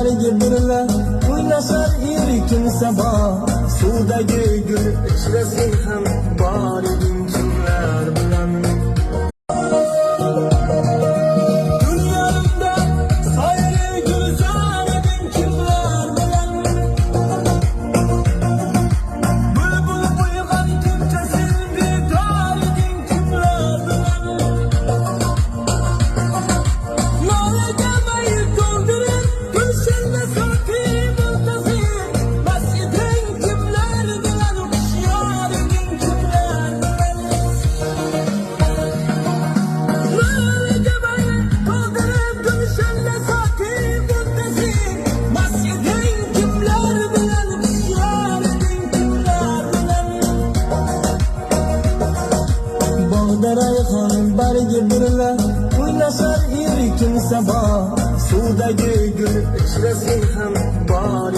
bargi birla o'ynashar erkin sabo suvdagi gul ichra sen ham bor eding kimlar bargi birla o'ynashar erkin sabo suvdagi gul ichra sen ham bor